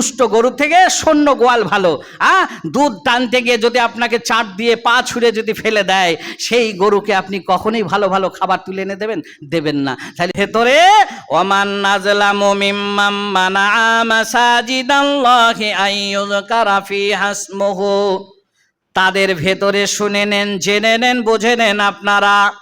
দুষ্ট গরু থেকে সৈন্য গোয়াল ভালো, আ? দুধ টানতে গিয়ে যদি আপনাকে চাট দিয়ে পা ছুঁড়ে যদি ফেলে দেয়, সেই গরুকে আপনি কখনোই ভালো ভালো খাবার তুলে এনে দেবেন? দেবেন না। তাহলে ভেতরে, ওমান নাজলামু মানা মাসাজিদাল্লাহি আইয়ুযকারা ফি হাসমুহু তাদের ভেতরে শুনে নেন, জেনে নেন, বুঝে নেন আপনারা।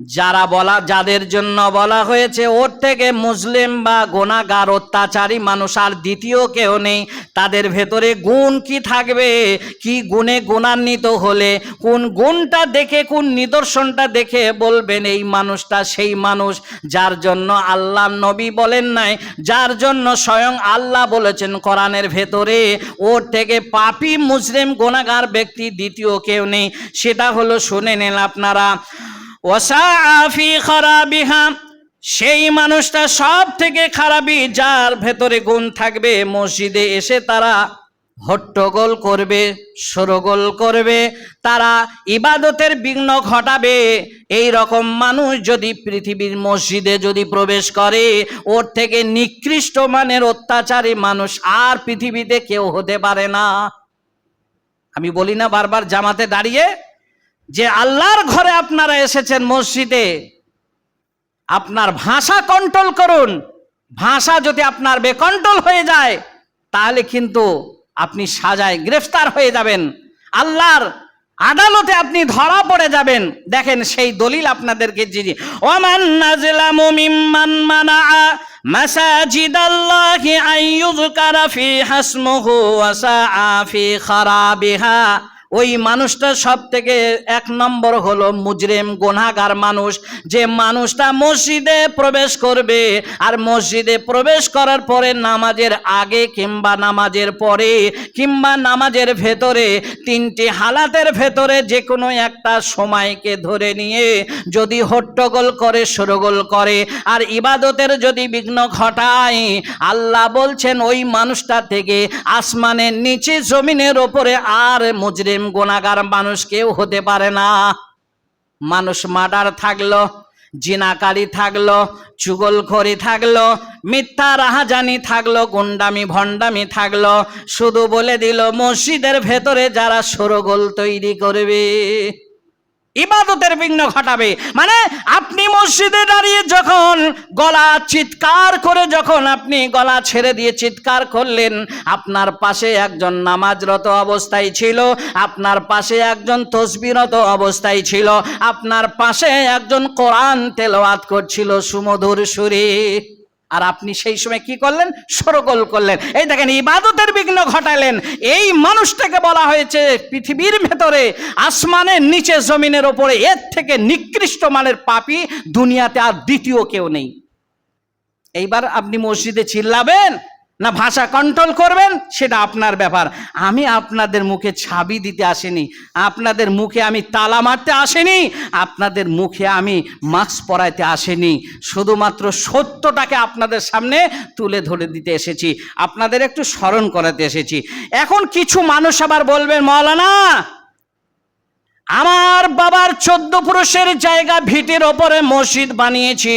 যারা বলা, যাদের জন্য বলা হয়েছে, ওর থেকে মুসলিম বা গোনাগার অত্যাচারী মানুষ আর দ্বিতীয় কেউ নেই। তাদের ভেতরে গুণ কি থাকবে? কি গুণে গুণান্বিত হলে, কোন গুণটা দেখে, কোন নিদর্শনটা দেখে বলবেন এই মানুষটা, সেই মানুষ, যার জন্য আল্লাহ নবী বলেন নাই, যার জন্য স্বয়ং আল্লাহ বলেছেন কোরআনের ভেতরে, ওর থেকে পাপি মুসলিম গোনাগার ব্যক্তি দ্বিতীয় কেউ নেই। সেটা হলো, শুনে নেন আপনারা ওয়াসাফি খারাবিহা, সেই মানুষটা সব থেকে খারাপই, যার ভেতরে গুণ থাকবে, মসজিদে এসে তারা হট্টগোল করবে সরগোল করবে, তারা ইবাদতের বিঘ্ন ঘটাবে। এই রকম মানুষ যদি পৃথিবীর মসজিদে যদি প্রবেশ করে, ওর থেকে নিকৃষ্ট মানের অত্যাচারী মানুষ আর পৃথিবীতে কেউ হতে পারে না। আমি বলি না বারবার, জামাতে দাঁড়িয়ে যে আল্লাহর ঘরে আপনারা এসেছেন মসজিদে, আপনার ভাষা কন্ট্রোল করুন। ভাষা যদি আপনার বেকন্ট্রোল হয়ে যায়, তাহলে কিন্তু আপনি সাজায় গ্রেফতার হয়ে যাবেন। আল্লাহর আদালতে আপনি ধরা পড়ে যাবেন। দেখেন সেই দলিল আপনাদেরকে জিজি ওমান নাজলামু মিম্মান ফি হাসমুহু ওয়া সাআ ফি খারাবিহা। ওই মানুষটা সব থেকে এক নম্বর হলো মুজরেম গোনাগার মানুষ। যে মানুষটা মসজিদে প্রবেশ করবে আর মসজিদে প্রবেশ করার পরে নামাজের আগে কিংবা নামাজের পরে কিংবা নামাজের ভেতরে তিনটি হালাতের ভেতরে যে কোনো একটা সময়কে ধরে নিয়ে যদি হট্টগোল করে, সরগোল করে আর ইবাদতের যদি বিঘ্ন ঘটায়, আল্লাহ বলছেন, ওই মানুষটা থেকে আসমানের নিচে জমিনের ওপরে আর মুজরিম গোনাগার মানুষ কেউ হতে পারে না। মানুষ মার্ডার থাকল, জিনাকারী থাকল, চুগলখড়ি থাকল, মিথ্যা রাহাজানি থাকল, গুন্ডামি ভণ্ডামি থাকল। শুধু বলে দিল, মসজিদের ভেতরে যারা সরগোল তৈরি করবে। ইবাদতের বিঘ্ন ঘটাবে। মানে আপনি মসজিদে দাঁড়িয়ে যখন গলা চিৎকার করে যখন আপনি গলা ছেড়ে দিয়ে চিৎকার করলেন, আপনার পাশে একজন নামাজরত অবস্থায় ছিল, আপনার পাশে একজন তসবিরত অবস্থায় ছিল, আপনার পাশে একজন কোরআন তেলাওয়াত করছিল সুমধুর সুরে। আর আপনি সেই সময় কি করলেন? সরগোল করলেন। এই দেখেন, ইবাদতের বিঘ্ন ঘটালেন। এই মানুষটাকে বলা হয়েছে পৃথিবীর ভেতরে আসমানের নিচে জমিনের ওপরে। এর থেকে নিকৃষ্ট মানের পাপি দুনিয়াতে আর দ্বিতীয় কেউ নেই। এইবার আপনি মসজিদে চিল্লাবেন না ভাষা কন্ট্রোল করবেন, সেটা আপনার ব্যাপার। আমি আপনাদের মুখে ছাবি দিতে আসিনি, আপনাদের মুখে আমি তালা মারতে আসিনি, আপনাদের মুখে আমি মাস্ক পরাইতে আসিনি। শুধুমাত্র সত্যটাকে আপনাদের সামনে তুলে ধরে দিতে এসেছি, আপনাদের একটু স্মরণ করাতে এসেছি। এখন কিছু মানুষ আবার বলবেন, মৌলানা, আমার বাবার চোদ্দ পুরুষের জায়গা ভিটের ওপরে মসজিদ বানিয়েছি।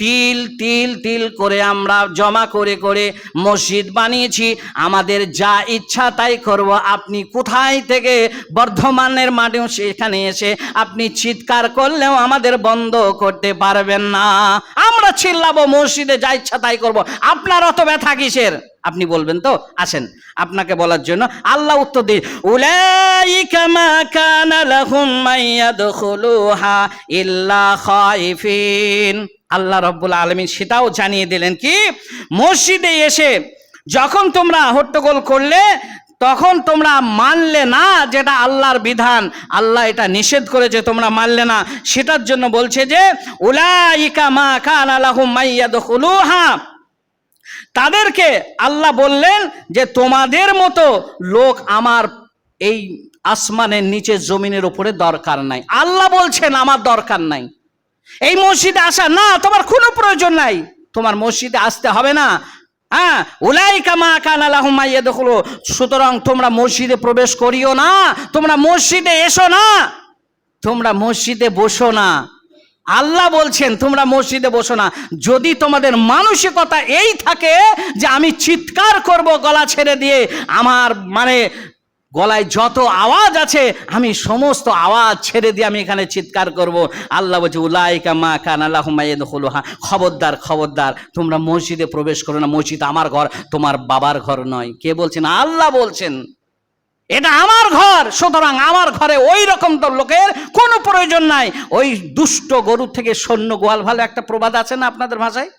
তিল তিল তিল করে আমরা জমা করে করে মসজিদ বানিয়েছি। আমাদের যা ইচ্ছা তাই করব। আপনি কোথায় থেকে বর্ধমানের মাঠেও সেখানে এসে আপনি চিৎকার করলেও আমাদের বন্ধ করতে পারবেন না। আমরা চিল্লাবো, মসজিদে যা ইচ্ছা তাই করব। আপনার অত ব্যথা কিসের? আপনি বলবেন তো? আসেন। আপনাকে বলার জন্য আল্লাহ উত্তর দিন উলাইকা মা কানা লাহুম মাইয়াদখুলুহা ইল্লা খাইফিন। আল্লাহ রব্বুল আলামিন সেটাও জানিয়ে দিলেন কি, মসজিদে এসে যখন তোমরা হট্টগোল করলে, তখন তোমরা মানলে না যেটা আল্লাহর বিধান। আল্লাহ এটা নিষেধ করেছে তোমরা মানলে না। সেটার জন্য বলছে যে, উলাইকা মা কানা মাইয়াদখুলুহা তাদেরকে আল্লাহ বললেন যে, তোমাদের মতো লোক আমার এই আসমানের নিচে জমিনের উপরে দরকার নাই। আল্লাহ বলছেন, আমার দরকার নাই। এই মসজিদে আসা, না, তোমার কোনো প্রয়োজন নাই। তোমার মসজিদে আসতে হবে না। হ্যাঁ উলাই কামা কান আলাহুমাইয়া দেখল সুতরাং তোমরা মসজিদে প্রবেশ করিও না, তোমরা মসজিদে এসো না। তোমরা মসজিদে বসো না। আল্লাহ বলছেন, তোমরা মসজিদে বসো না। যদি তোমাদের মানসিকতা এই থাকে যে আমি চিৎকার করব গলা ছেড়ে দিয়ে, আমার মানে গলায় যত আওয়াজ আছে, আমি সমস্ত আওয়াজ ছেড়ে দিয়ে আমি এখানে চিৎকার করব। আল্লাহ বলছে, উলাইকা মা কান আল্লাহ হা খবরদার খবরদার, তোমরা মসজিদে প্রবেশ করো না, মসজিদ আমার ঘর, তোমার বাবার ঘর নয়। কে বলছেন? আল্লাহ বলছেন, এটা আমার ঘর, সুতরাং আমার ঘরে ওই রকম তো লোকের কোনো প্রয়োজন নাই। ওই দুষ্ট গরু থেকে সৈন্য গোয়াল ভালো একটা প্রবাদ আছে না আপনাদের ভাষায়?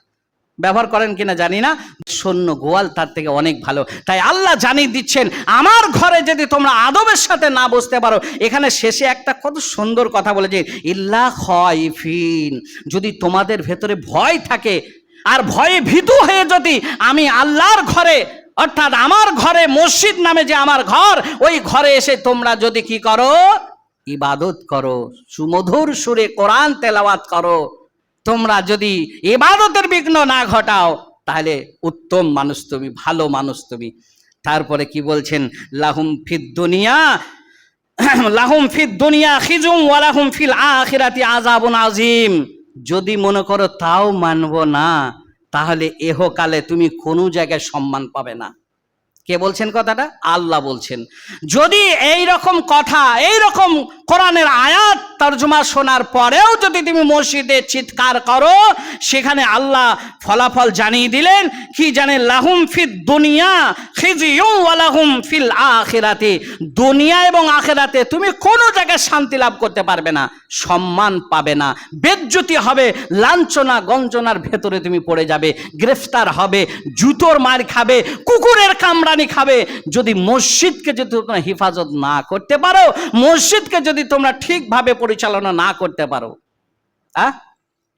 ব্যবহার করেন কিনা জানি না। সৈন্য গোয়াল তার থেকে অনেক ভালো। তাই আল্লাহ জানিয়ে দিচ্ছেন, আমার ঘরে যদি তোমরা আদবের সাথে না বসতে পারো, এখানে শেষে একটা কত সুন্দর কথা বলেছে, ইল্লা খয়ফিন যদি তোমাদের ভেতরে ভয় থাকে, আর ভয়ে ভীতু হয়ে যদি আমি আল্লাহর ঘরে, অর্থাৎ আমার ঘরে মসজিদ নামে যে আমার ঘর, ওই ঘরে এসে তোমরা যদি কি করো? ইবাদত করো, সুমধুর সুরে কোরআন তেলাওয়াত করো। তোমরা যদি ইবাদতের বিঘ্ন না ঘটাও, তাহলে উত্তম মানুষ তুমি, ভালো মানুষ তুমি। তারপরে কি বলছেন? লাহুম ফিদ দুনিয়া, লাহুম ফিদ দুনিয়া খিজুম ওয়ালাহুম ফিল আখিরাতি আযাবুন আজিম যদি মনে করো তাও মানব না, তাহলে এহকালে তুমি কোনো জায়গায় সম্মান পাবে না। কে বলছেন কথাটা? আল্লাহ বলছেন। যদি এই রকম কথা এই রকম কোরআনের আয়াত তর্জমা শোনার পরেও যদি তুমি মসজিদে চিৎকার করো, সেখানে আল্লাহ ফলাফল জানিয়ে দিলেন, কি জানে, লাহুম ফিদ দুনিয়া খিজিয়ুম ওয়ালাহুম ফিল আখিরাতে। দুনিয়া এবং আখিরাতে তুমি কোনো জায়গায় শান্তি লাভ করতে পারবে না, সম্মান পাবে না, বেজ্জতি হবে, লাঞ্ছনা গঞ্জনার ভেতরে তুমি পড়ে যাবে, গ্রেফতার হবে, জুতোর মার খাবে, কুকুরের কামড়ানি খাবে। যদি মসজিদকে যদি তোমরা হেফাজত না করতে পারো, মসজিদকে যদি তোমরা ঠিকভাবে পরিচালনা না করতে পারো। আহ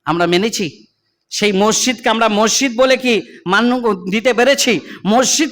আমরা মেনেছি। সেই মসজিদকে আমরা মসজিদ বলে কি মান দিতে পেরেছি? মসজিদ